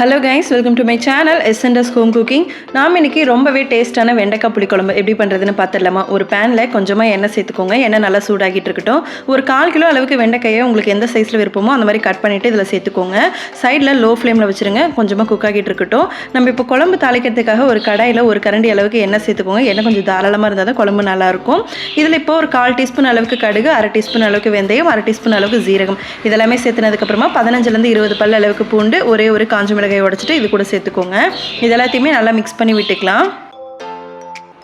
Hello guys welcome to my channel SNS home cooking நாம் இன்னைக்கு ரொம்பவே டேஸ்ட்டான வெண்டைக்காய் புளிக்குழம்பு எப்படி பண்ணுறதுன்னு பார்த்துடலாமா ஒரு பேனில் கொஞ்சமாக எண்ணெய் சேர்த்துக்கோங்க. எண்ணெய் நல்லா சூடாகிட்டு இருக்கட்டும். ஒரு கால் கிலோ அளவுக்கு வெண்டைக்காயை உங்களுக்கு எந்த சைஸில் விருப்பமோ அந்த மாதிரி கட் பண்ணிவிட்டு இதில் சேர்த்துக்கோங்க. சைடில் லோ ஃப்ளேமில் வச்சுருங்க. கொஞ்சமாக குக் ஆகிட்டு இருக்கட்டும். நம்ம இப்போ குழம்பு தாளிக்கிறதுக்காக ஒரு கடாயில் ஒரு கரண்டி அளவுக்கு எண்ணெய் சேர்த்துக்கோங்க. எண்ணெய் கொஞ்சம் தாராளமாக இருந்தால் தான் குழம்பு நல்லாயிருக்கும் இதில் இப்போ ஒரு கால் டீஸ்பூன் அளவுக்கு கடுகு அரை டீஸ்பூன் அளவுக்கு வெந்தயம் அரை டீஸ்பூன் அளவுக்கு ஜீரகம் இதெல்லாமே சேர்த்துனதுக்கப்புறமா பதினஞ்சுலேருந்து இருபது பல் அளவுக்கு பூண்டு ஒரே ஒரு காஞ்ச மிளகாய் உடச்சிட்டு இது கூட சேர்த்துக்கோங்க. இது எல்லாத்தையுமே நல்லா மிக்ஸ் பண்ணி விட்டுக்கலாம்.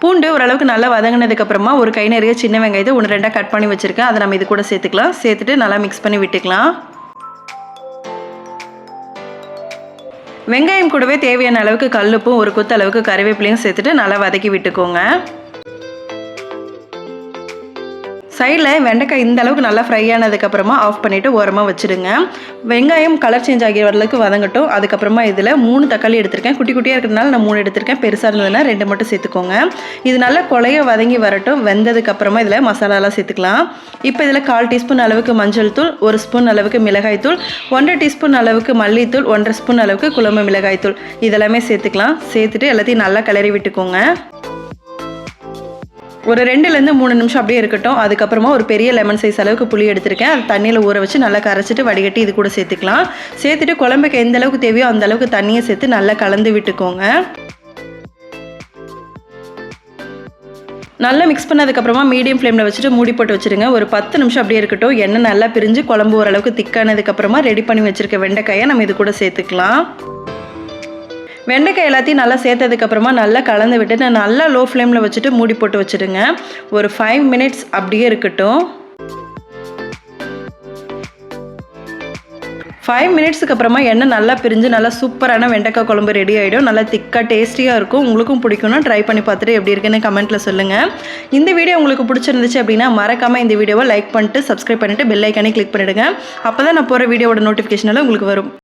பூண்டு ஓரளவுக்கு நல்லா வதங்கினதுக்கப்புறமா ஒரு கை நிறைய சின்ன வெங்காயத்தை ஒன்று ரெண்டாக கட் பண்ணி வச்சுருக்கேன். அதை நம்ம இது கூட சேர்த்துக்கலாம். சேர்த்துட்டு நல்லா மிக்ஸ் பண்ணி விட்டுக்கலாம். வெங்காயம் கூடவே தேவையான அளவுக்கு கல்லுப்பும் ஒரு கொத்து அளவுக்கு கறிவேப்பிலையும் சேர்த்துட்டு நல்லா வதக்கி விட்டுக்கோங்க. சைடில் வெண்டைக்காய் இந்த அளவுக்கு நல்லா ஃப்ரை ஆனதுக்கப்புறமா ஆஃப் பண்ணிவிட்டு ஓரமாக வச்சுடுங்க. வெங்காயம் கலர் சேஞ்ச் ஆகிய வரலுக்கு வதங்கட்டும். அதுக்கப்புறமா இதில் மூணு தக்காளி எடுத்திருக்கேன். குட்டி குட்டியாக இருக்கிறதுனால நான் மூணு எடுத்திருக்கேன். பெருசாக இருந்ததுன்னா ரெண்டு மட்டும் சேர்த்துக்கோங்க. இது நல்லா கொலைய வதங்கி வரட்டும். வெந்ததுக்கப்புறமா இதில் மசாலாலாம் சேர்த்துக்கலாம். இப்போ இதில் கால் டீஸ்பூன் அளவுக்கு மஞ்சள் தூள் ஒரு ஸ்பூன் அளவுக்கு மிளகாய் தூள் ஒன்றரை டீஸ்பூன் அளவுக்கு மல்லித்தூள் ஒன்றரை ஸ்பூன் அளவுக்கு குழம்பு மிளகாய் தூள். இதெல்லாமே சேர்த்துக்கலாம். சேர்த்துட்டு எல்லாத்தையும் நல்லா கிளறி விட்டுக்கோங்க. ஒரு ரெண்டுலேருந்து மூணு நிமிஷம் அப்படியே இருக்கட்டும். அதுக்கப்புறமா ஒரு பெரிய லெமன் சைஸ் அளவுக்கு புளி எடுத்திருக்கேன். அது தண்ணியில் ஊற வச்சு நல்லா கரைச்சிட்டு வடிகட்டி இது கூட சேர்த்துக்கலாம். சேர்த்துட்டு குழம்புக்கு எந்த அளவுக்கு தேவையோ அந்த அளவுக்கு தண்ணியை சேர்த்து நல்லா கலந்து விட்டுக்கோங்க. நல்லா மிக்ஸ் பண்ணதுக்கப்புறமா மீடியம் ஃப்ளேமில் வச்சுட்டு மூடி போட்டு வச்சுருங்க. ஒரு பத்து நிமிஷம் அப்படியே இருக்கட்டும். எண்ணெய் நல்லா பிரிஞ்சு குழம்பு ஓரளவுக்கு திக்கானதுக்கப்புறமா ரெடி பண்ணி வச்சுருக்க வெண்டைக்காயை நம்ம இது கூட சேர்த்துக்கலாம். வெண்டைக்காய் எல்லாத்தையும் நல்லா சேர்த்ததுக்கப்புறமா நல்லா கலந்து விட்டு நல்லா லோ ஃப்ளேமில் வச்சுட்டு மூடி போட்டு வச்சுடுங்க. ஒரு ஃபைவ் மினிட்ஸ் அப்படியே இருக்கட்டும். ஃபைவ் மினிட்ஸுக்கு அப்புறமா எண்ணெய் நல்லா பிரிஞ்சு நல்லா சூப்பரான வெண்டைக்காய் குழம்பு ரெடி ஆகிடும் நல்லா திக்காக டேஸ்டியாக இருக்கும். உங்களுக்கும் பிடிக்கும்னா ட்ரை பண்ணி பார்த்துட்டு எப்படி இருக்குன்னு கமெண்ட்டில் சொல்லுங்கள் இந்த வீடியோ உங்களுக்கு பிடிச்சிருந்துச்சு அப்படின்னா மறக்காமல் இந்த வீடியோவை லைக் பண்ணிட்டு சப்ஸ்கிரைப் பண்ணிவிட்டு பெல் ஐக்கானே கிளிக் பண்ணிவிடுங்க அப்போ தான் நான் போகிற வீடியோட நோட்டிஃபிகேஷனில் உங்களுக்கு வரும்.